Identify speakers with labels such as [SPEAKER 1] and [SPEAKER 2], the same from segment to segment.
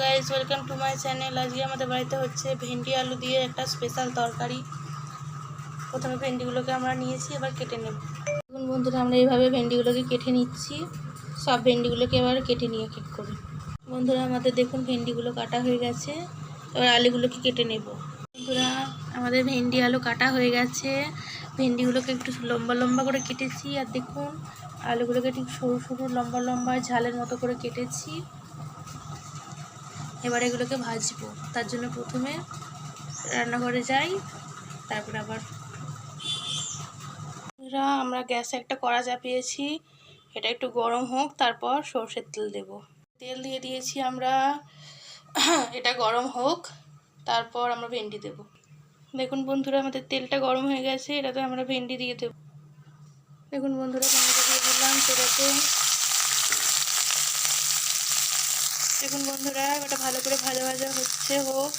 [SPEAKER 1] Guys welcome to my channel আজকে আমাদের বাড়িতে হচ্ছে ভেন্ডি আলু দিয়ে একটা স্পেশাল তরকারি। প্রথমে ভেন্ডিগুলোকে আমরা নিয়েছি, এবার কেটে নেব। দেখুন বন্ধুরা, আমরা এইভাবে ভেন্ডিগুলোকে কেটে নিচ্ছি। সব ভেন্ডিগুলোকে এবার কেটে নিয়ে কেক করে। বন্ধুরা, আমাদের দেখুন ভেন্ডিগুলো কাটা হয়ে গেছে। এবার আলুগুলোকে কেটে নেব। বন্ধুরা, আমাদের ভেন্ডি আলু কাটা হয়ে গেছে। ভেন্ডিগুলোকে একটু লম্বা লম্বা করে কেটেছি। আর দেখুন, আলুগুলোকে ঠিক সরু সরু লম্বা লম্বা ঝালের মতো করে কেটেছি। এবার এগুলোকে ভাজবো। তার জন্য প্রথমে রান্নাঘরে যাই, তারপর আবার আমরা গ্যাসে একটা কড়া চাপিয়েছি। এটা একটু গরম হোক, তারপর সর্ষের তেল দেব। তেল দিয়ে দিয়েছি আমরা, এটা গরম হোক, তারপর আমরা ভেন্ডি দেব। দেখুন বন্ধুরা, আমাদের তেলটা গরম হয়ে গেছে, এটাতে আমরা ভেন্ডি দিয়ে দেব। দেখুন বন্ধুরা দিয়ে দিলাম, সেটাতে দেখুন বন্ধুরা এটা ভালো করে ভাজা ভাজা হচ্ছে, হোক।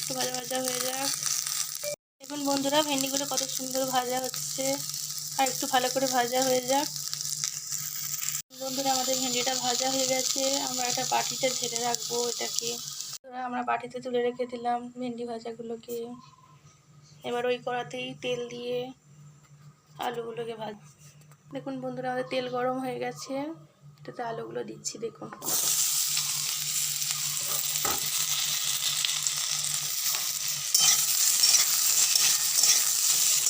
[SPEAKER 1] একটু ভাজা ভাজা হয়ে যাক। দেখুন বন্ধুরা, ভেন্ডিগুলো কত সুন্দর ভাজা হচ্ছে। আর একটু ভালো করে ভাজা হয়ে যাক। বন্ধুরা, আমাদের ভেন্ডিটা ভাজা হয়ে গেছে। আমরা একটা বাটিতে ঢেলে রাখব এটাকে। আমরা বাটিতে তুলে রেখে দিলাম ভেন্ডি ভাজাগুলোকে। এবার ওই কড়াতেই তেল দিয়ে আলুগুলোকে ভাজ দেখুন বন্ধুরা, আমাদের তেল গরম হয়ে গেছে। এটাতে আলুগুলো দিচ্ছি, দেখুন।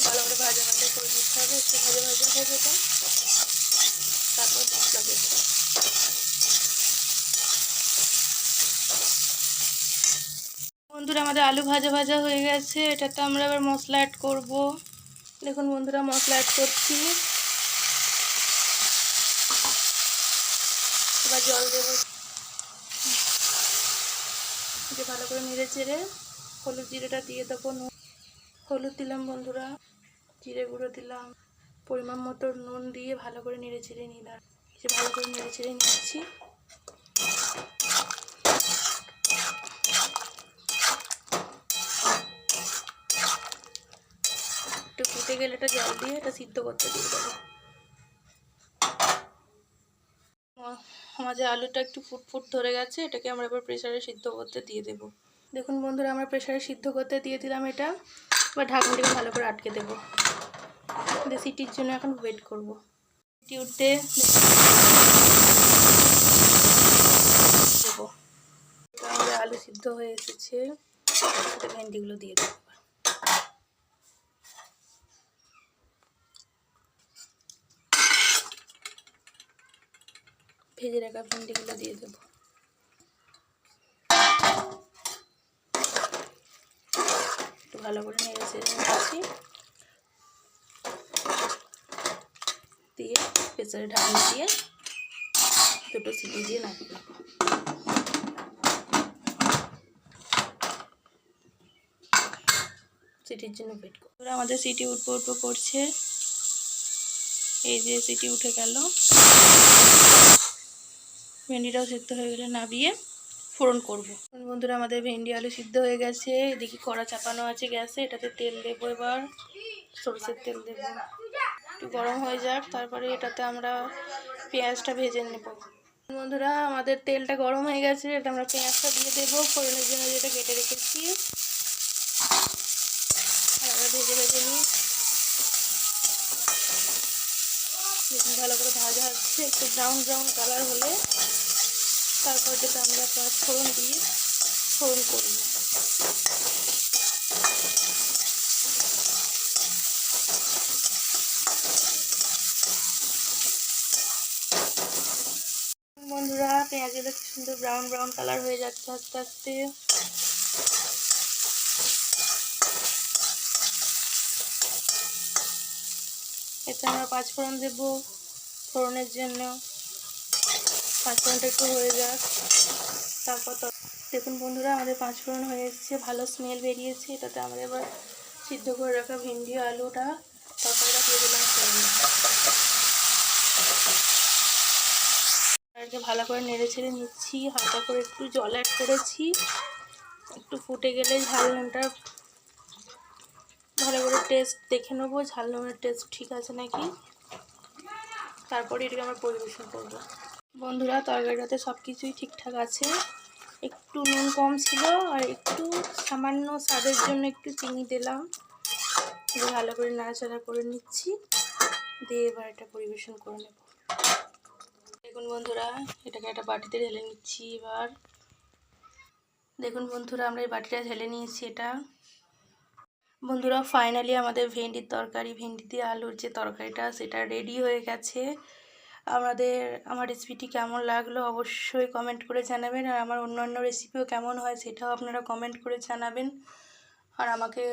[SPEAKER 1] ভালো করে ভাজা ভাজা করে দিতে হবে, একটু ভাজা ভাজা হয়ে যেতে তারপর মশলা দেবো। বন্ধুরা, আমাদের আলু ভাজা ভাজা হয়ে গেছে। এটাতে আমরা এবার মশলা অ্যাড করব। দেখুন বন্ধুরা, মশলা অ্যাড করছি। এবার জল দেবো। যে ভালো করে নেড়ে চেড়ে হলুদ জিরেটা দিয়ে দেবো নুন। হলুদ দিলাম বন্ধুরা, জিরে গুঁড়ো দিলাম। পরিমাণ মতো নুন দিয়ে ভালো করে নেড়ে চেড়ে নিলাম। যে ভালো করে নেড়ে চেড়ে নিচ্ছি। একটু ফুটে গেলে এটা জল দিয়ে এটা সিদ্ধ করতে দিয়ে দেবো। আ- আমার যে আলুটা একটু ফুট ফুট ধরে গেছে, এটাকে আমরা এবার প্রেশারে সিদ্ধ করতে দিয়ে দেব। দেখুন বন্ধুরা, আমরা প্রেশারে সিদ্ধ করতে দিয়ে দিলাম এটা। এবার ঢাকনাটাকে ভালো করে আটকে দেবো। সিটির জন্য এখন ওয়েট করব। সিটি উঠতে দেবো। আমাদের আলু সিদ্ধ হয়ে এসেছে। ভেন্ডিগুলো দিয়ে দেবো। ভেজে রাখা ভেন্ডিগুলো দিয়ে দেবো। একটু ভালো করে নেড়ে চেড়ে দিয়ে প্রেসারে ঢাকনা দিয়ে দুটো সিটি দিয়ে দেবো সিটির জন্য ওয়েট করব। আমাদের সিটি উঠবো উঠবো করছে। এই যে সিটি উঠে গেল। ভেন্ডিটাও সিদ্ধ হয়ে গেলে নাবিয়ে ফোড়ন করব। বন্ধুরা আমাদের ভেন্ডি আলু সিদ্ধ হয়ে গেছে। এদিকে কড়া চাপানো আছে গ্যাসে, এটাতে তেল দেবো এবার। সরষের তেল দেবো। একটু গরম হয়ে যাক, তারপরে এটাতে আমরা পেঁয়াজটা ভেজে নেব। বন্ধুরা, আমাদের তেলটা গরম হয়ে গেছে এটা আমরা পেঁয়াজটা দিয়ে দেবো। ফোড়নের জন্য যেটা কেটে রেখেছি, আর আমরা ভেজে ভেজে নিই দেখুন ভালো করে ভাজা হচ্ছে। একটু ব্রাউন ব্রাউন কালার হলে তারপর যেটা আমরা পাঁচ ফোড়ন দিয়ে ফোড়ন করব। বন্ধুরা পেঁয়াজগুলো কি সুন্দর ব্রাউন ব্রাউন কালার হয়ে যাচ্ছে আস্তে আস্তে। এতে আমরা পাঁচ ফোড়ন দেবো। ফোড়নের জন্য পাঁচ ফোড়নটা একটু হয়ে যাক। তারপর দেখুন বন্ধুরা, আমাদের পাঁচ ফোড়ন হয়ে এসেছে, ভালো স্মেল বেরিয়েছে। এটাতে আমাদের এবার সিদ্ধ করে রাখা ভেন্ডি, আলুটা, তরকারিটা দিয়ে দিলাম এটাকে ভালো করে নেড়ে ছেড়ে নিচ্ছি, হালকা করে একটু জল অ্যাড করেছি। একটু ফুটে গেলে ঝাল নুনটা ভালো করে টেস্ট দেখে নেব, ঝাল নুনের টেস্ট ঠিক আছে নাকি? তারপরে এটাকে আমরা পরিবেশন করব। বন্ধুরা, তরকারিটাতে সব কিছুই ঠিকঠাক আছে। একটু নুন কম ছিল আর একটু সামান্য স্বাদের জন্য একটু চিনি দিলাম। ভালো করে নাড়াচাড়া করে নিচ্ছি। দিয়ে এবার এটা পরিবেশন করে নেব। দেখুন বন্ধুরা, এটাকে একটা বাটিতে ঢেলে নিচ্ছি এবার। দেখুন বন্ধুরা, আমরা এই বাটিটা ঢেলে নিয়েছি এটা। বন্ধুরা ফাইনালি আমাদের ভেন্ডির তরকারি ভেন্ডি দিয়ে আলুর যে তরকারিটা, সেটা রেডি হয়ে গেছে। আমাদের, আমার রেসিপিটি কেমন লাগল অবশ্যই কমেন্ট করে জানাবেন। আর আমার অন্যান্য রেসিপিও কেমন হয় সেটাও আপনারা কমেন্ট করে জানাবেন। আর আমাকে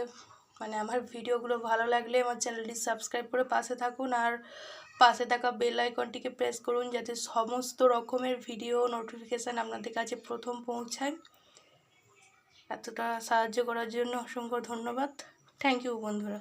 [SPEAKER 1] মানে আমার ভিডিওগুলো ভালো লাগলে আমার চ্যানেলটি সাবস্ক্রাইব করে পাশে থাকুন। আর পাশে থাকা বেল আইকনটিকে প্রেস করুন যাতে সমস্ত রকমের ভিডিও নোটিফিকেশান আপনাদের কাছে প্রথম পৌঁছায়। এতটা সাহায্য করার জন্য অসংখ্য ধন্যবাদ। থ্যাংক ইউ বন্ধুরা।